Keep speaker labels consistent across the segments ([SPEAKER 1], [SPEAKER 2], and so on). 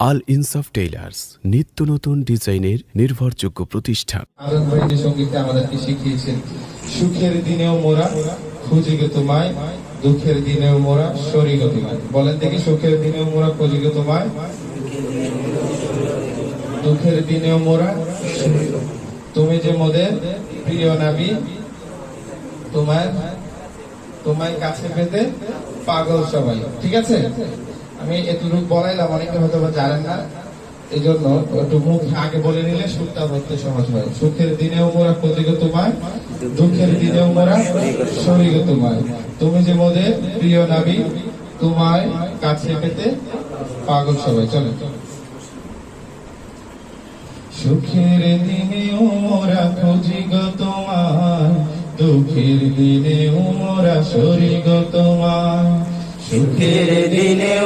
[SPEAKER 1] আল ইনসাফ টেইলার্স নিত্য নতুন ডিজাইনের নির্ভরযোগ্য প্রতিষ্ঠান।
[SPEAKER 2] আমাদেরকে শিখিয়েছেন, সুখের দিনেও মোরা খুঁজি গো তোমায় দুঃখের দিনেও মোরা গো তোমায় বলেন দেখি, সুখের দিনেও মোরা খুঁজি গো তোমায় দুঃখের দিনেও মোরা তুমি যে মোদের প্রিয় নাবি, তোমার, তোমায় কাছে পেতে পাগল সবাই, ঠিক আছে? আমি এতটুকু বলাইলাম অনেকে হয়তো জানেন না। এই জন্য একটু মুখ আগে বলে নিলে সুখটা ধরতে সহজ হয়। সুখের দিনেও মোরা প্রতিগ তোমায় দুঃখের দিনেও মোরা শরীর তোমায় তুমি যে মোদের প্রিয় নাবি, তোমায় কাছে পেতে পাগল সবাই। চলে সুখের দিনেও মোরা খুঁজি গো তোমায় দুঃখের দিনেও মোরা শরীর তোমায়
[SPEAKER 3] সুখের মোরা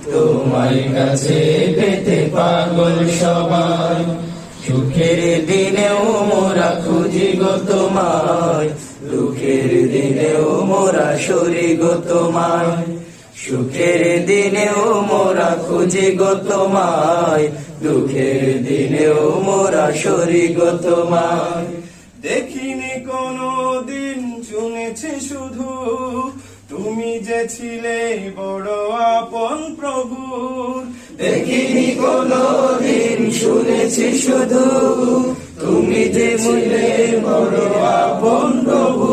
[SPEAKER 3] তোমার কাছে পেতে পাগল সবাই। সুখের দিনেও মোরা খুঁজি গো তোমায়। দুঃখের দিনেও মোরা সরি গো তোমায়। সুখের দিনেও মোরা খুঁজি গো তোমায়। দুঃখের দিনেও মোরা সরি গো তোমায়। দেখিনি কোনো দিন, শুনেছি শুধু তুমি যে ছিলে বড় আপন প্রভু দেখিনি কোনো দিন শুনেছি শুধু। তুমি যে ছিলে বড় আপন প্রভু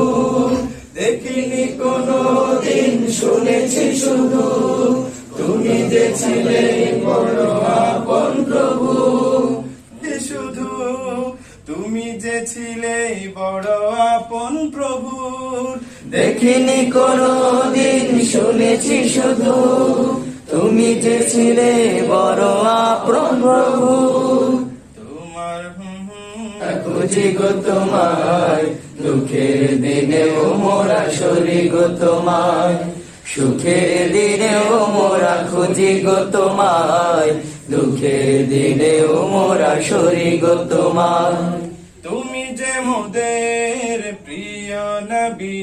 [SPEAKER 3] দেখিনি কোনো দিন শুনেছি শুধু। তুমি যে ছিলে বড় আপন প্রভু দেখিনি কোনো দিন শুনেছি শুধু তুমি যে ছিলে বড় আপন প্রভু। তোমার খুঁজি গো তোমায় দুঃখের দিনেও মোরা সরি গো তোমায়। সুখের দিনেও মোরা খুঁজি গো তোমায় দুঃখের দিনেও মোরা সরি গো তোমায়। তুমি যে মোদের প্রিয় নবী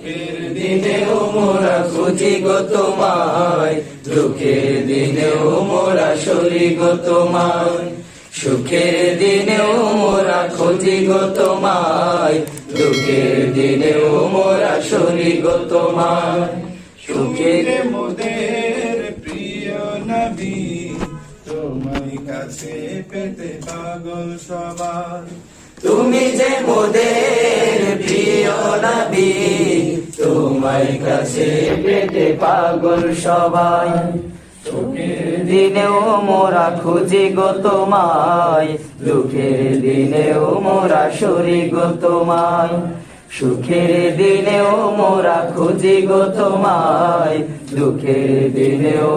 [SPEAKER 3] সুখের দিনেও মোরা খুঁজি গো তোমায়। দুঃখের দিনেও মোরা সরি গো তোমায়। সুখের দিনেও মোরা খুঁজি গো তোমায়। দুঃখের দিনেও মোরা সরি গো তোমায়। সুখের
[SPEAKER 2] মোদের প্রিয় নবী, তোমায় কাছে পেতে পাগল সবাই।
[SPEAKER 3] তুমি যে মোদের প্রিয় নবী তোমার কাছে পেতে পাগল সবাই। দিনেও মোরা খুঁজি গো তোমায়। দুঃখের দিনেও মোরা সরি গো তোমায়। সুখের দিনেও মোরা খুঁজি গো তোমায়। দুঃখের দিনেও